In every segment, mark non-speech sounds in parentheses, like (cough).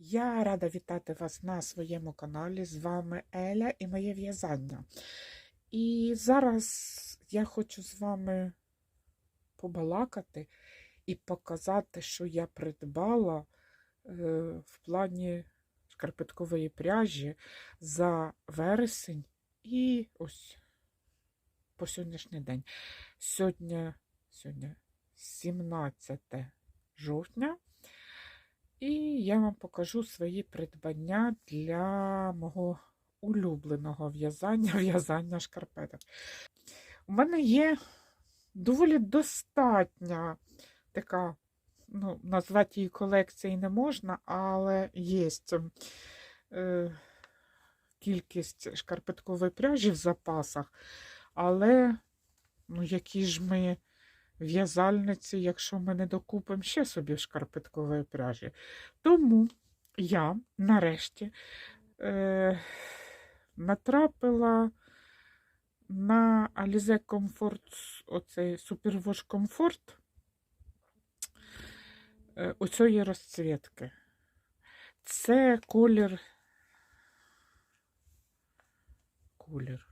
Я рада вітати вас на своєму каналі. З вами Еля і моє в'язання. І зараз я хочу з вами побалакати і показати, що я придбала е, в плані шкарпеткової пряжі за вересень і ось по сьогоднішній день. Сьогодні, сьогодні 17 жовтня. І я вам покажу свої придбання для мого улюбленого в'язання, (laughs) в'язання шкарпеток. У мене є доволі достатня така, ну, назвати її колекцією не можна, але є е, кількість шкарпеткової пряжі в запасах. Але, ну, які ж ми в'язальниці, якщо ми не докупимо ще собі шкарпеткової пряжі. Тому я нарешті е, натрапила на Alize Comfort, оцей Superwash Comfort е, оцієї розцвітки. Це колір. Колір.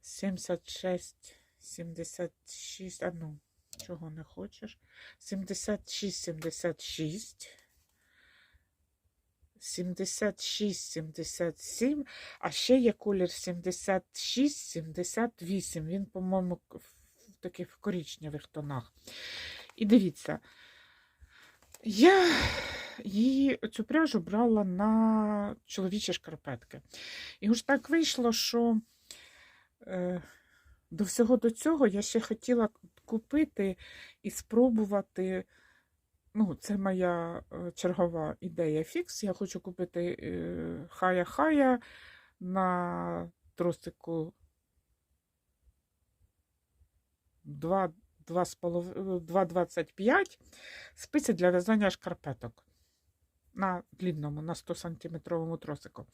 76 76, а ну, чого не хочеш? 76, 76, 76, 77, а ще є колір 76, 78. Він, по-моєму, в таких коричневих тонах. І дивіться, я її цю пряжу брала на чоловічі шкарпетки. І ось так вийшло, що. Е, до всього до цього я ще хотіла купити і спробувати. Ну, це моя е, чергова ідея фікс. Я хочу купити хая-хая на тросику 2,25 спиці для в'язання шкарпеток на длінному, на 100 сантиметровому тросику.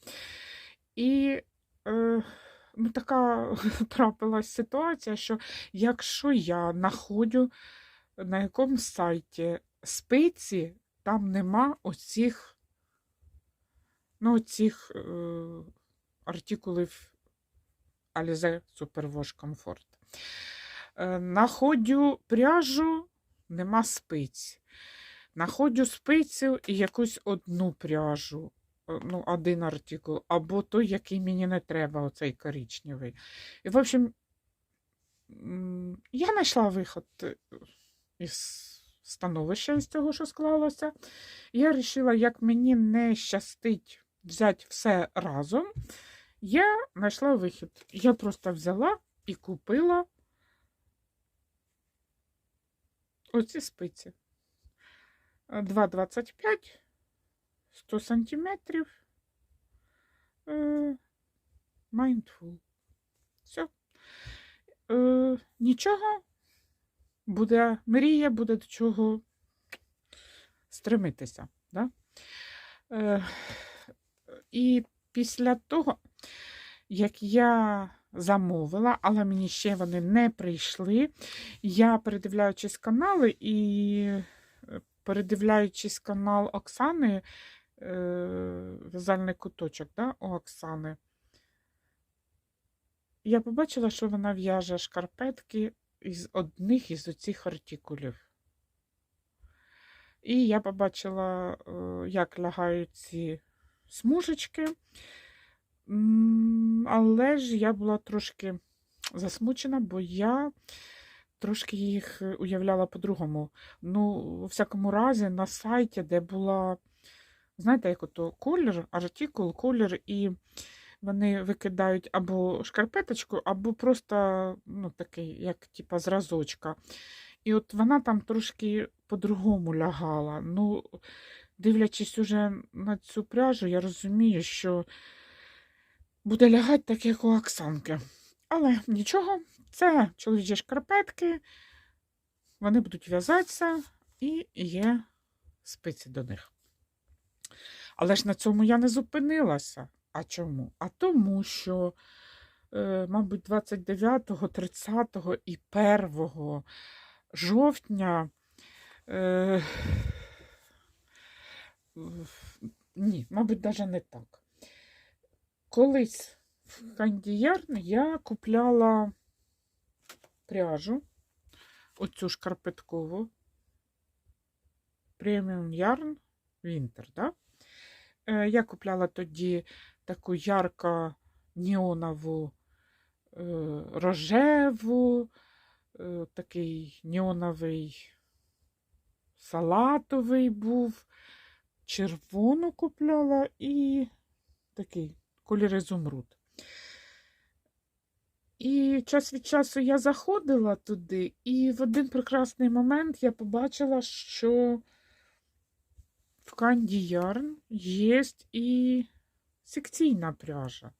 І е, така (laughs) трапилась ситуація, що якщо я знаходжу на якомусь сайті спиці, там нема оцих, ну, оцих е, артикулів Alize Superwash Comfort. Е, находю пряжу, нема спиць. Находю спицю і якусь одну пряжу. Е, ну, один артикул, або той, який мені не треба, оцей коричневий. І, в общем, я знайшла виход е, із становища із цього, що склалося. Я вирішила, як мені не щастить взяти все разом, я знайшла вихід. Я просто взяла і купила оці спиці. 2,25. 100 сантиметрів. Е, Mindful. Все. Нічого. Буде мрія, буде до чого стремитися. Да? Е, І після того, як я замовила, але мені ще вони не прийшли, я передивляючись канали і е, передивляючись канал Оксани, в'язальний куточок да, у Оксани. Я побачила, що вона в'яже шкарпетки із одних із оцих артикулів. І я побачила, е, як лягають ці смужечки, але ж я була трошки засмучена, бо я трошки їх уявляла по-другому. Ну, у всякому разі, на сайті, де була Знаєте, як ото колір, артикул, колір, і вони викидають або шкарпеточку, або просто ну, такий, як типа зразочка. І от вона там трошки по-другому лягала. Ну, дивлячись уже на цю пряжу, я розумію, що буде лягати так, як у Оксанки. Але нічого, це чоловічі шкарпетки, вони будуть в'язатися і є спиці до них. Але ж на цьому я не зупинилася. А чому? А тому, що, е, мабуть, 29, 30 і 1 жовтня е, ні, мабуть, навіть не так. Колись в Кандіярн я купляла пряжу, оцю шкарпеткову, преміум ярн Вінтер, да? Е, Я купляла тоді таку ярко неонову е, рожеву, е, такий неоновий салатовий був, червону купляла і такий колір ізумруд. І час від часу я заходила туди, і в один прекрасний момент я побачила, що в Канді Ярн є і секційна пряжа.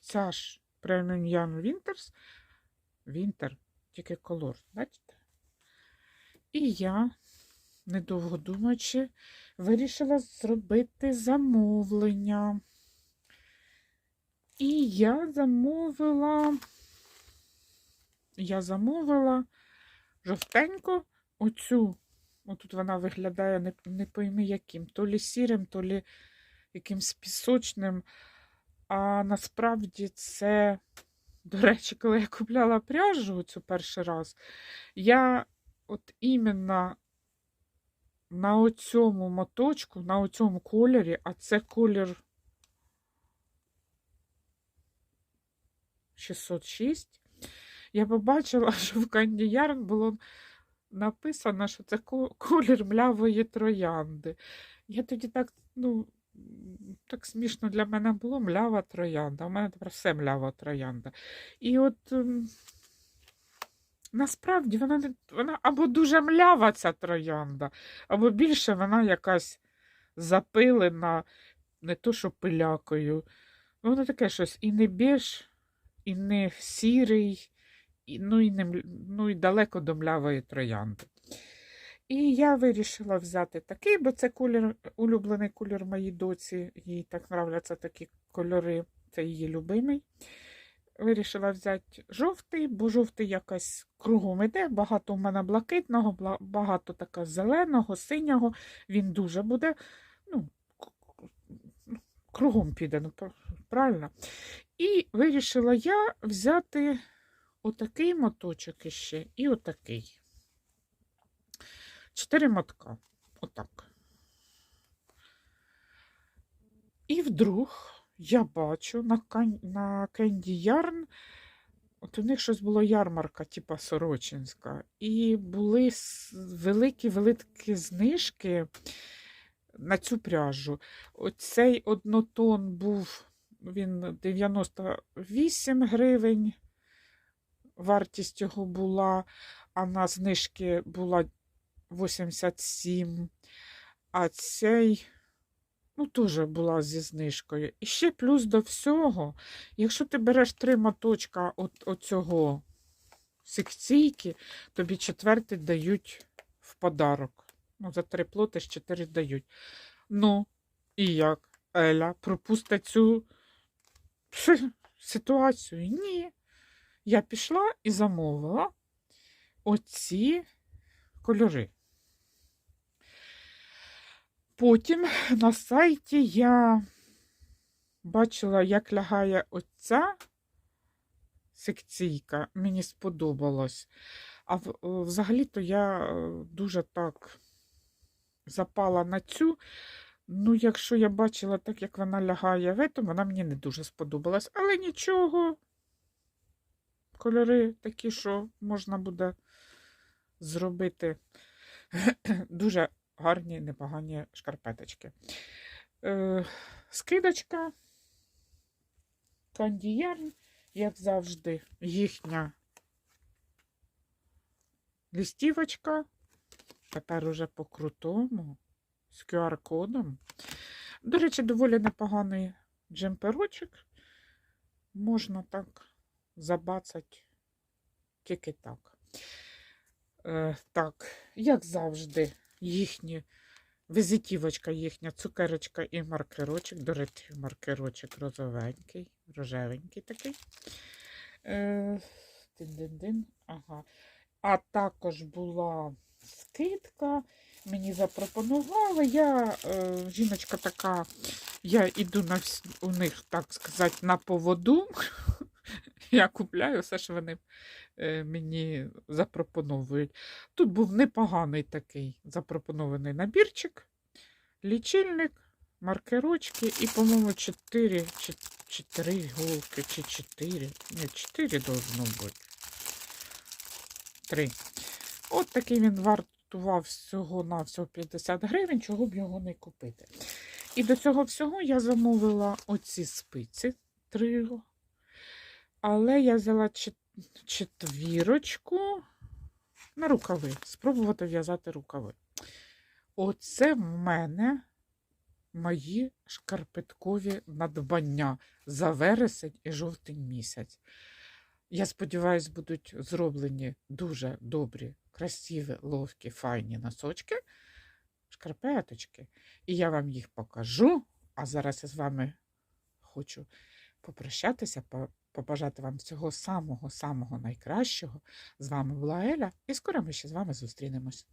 Ця ж Premium Yarn Winters. Winter, тільки колор, бачите? І я, недовго думаючи, вирішила зробити замовлення. І я замовила, я замовила жовтеньку оцю. Отут вона виглядає не, не пойми яким, то лі сірим, то лі якимсь пісочним. А насправді це, до речі, коли я купляла пряжу цю перший раз, я от іменно на оцьому моточку, на оцьому кольорі, а це колір 606, я побачила, (laughs) що в Канді Ярн було написано, що це (laughs) колір млявої троянди. Я тоді так, ну, так смішно для мене було млява троянда. У мене тепер все млява троянда. І от ем, насправді вона, вона або дуже млява ця троянда, або більше вона якась запилена, не то що пилякою. Воно таке щось і не біж, і не сірий, ну, і не, ну, і далеко до млявої троянди. І я вирішила взяти такий, бо це колір, улюблений колір моїй доці. Їй так нравляться такі кольори, це її любимий. Вирішила взяти жовтий, бо жовтий якось кругом іде. Багато у мене блакитного, багато така зеленого, синього. Він дуже буде. Ну, кругом піде, ну, правильно. І вирішила я взяти отакий моточок іще і отакий. Чотири мотка. Отак. І вдруг я бачу на, на Кенді Ярн, от у них щось було ярмарка, типа Сорочинська, і були великі-великі знижки на цю пряжу. Оцей однотон був він 98 гривень. Вартість його була, а на знижки була 87. А цей, ну, теж була зі знижкою. І ще плюс до всього, якщо ти береш три моточка от оцього секційки, тобі четвертий дають в подарок. Ну, за три плоти ж чотири дають. Ну, і як? Еля пропустить цю (laughs) ситуацію? Ні. Я пішла і замовила оці кольори. Потім на сайті я бачила, як лягає оця секційка. Мені сподобалось. А е, взагалі-то я е, дуже так запала на цю. Ну, якщо я бачила так, як вона лягає в ету, вона мені не дуже сподобалась. Але нічого. Кольори такі, що можна буде зробити (clears throat) дуже гарні, непогані шкарпеточки. Е, скидочка, кандіярн, як завжди, їхня листівочка. Тепер уже по крутому, з QR-кодом. До речі, доволі непоганий джемперочок. Можна так забацати тільки так. Е, так, як завжди, їхні візитівочка, їхня цукерочка і маркерочок. До речі, маркерочок розовенький, рожевенький такий. Е, дин-дин-дин. Ага. А також була скидка мені запропонували. Я е, жіночка така, я йду на у них, так сказати, на поводу. (laughs) Я купляю все, що вони е, мені запропонують. Тут був непоганий такий запропонований набірчик, лічильник, маркерочки і, по-моєму, 4 чи 4 голки, чи 4. Ні, 4 должно бути. 3. От такий він вартував всього на всього 50 гривень, чого б його не купити. І до цього всього я замовила оці спиці три. Але я взяла четвірочку на рукави. Спробувати в'язати рукави. Оце в мене мої шкарпеткові надбання за вересень і жовтень місяць. Я сподіваюся, будуть зроблені дуже добрі, красиві, ловкі, файні носочки, шкарпеточки. І я вам їх покажу. А зараз я з вами хочу попрощатися, по- побажати вам всього самого-самого найкращого. З вами була Еля, і скоро ми ще з вами зустрінемось.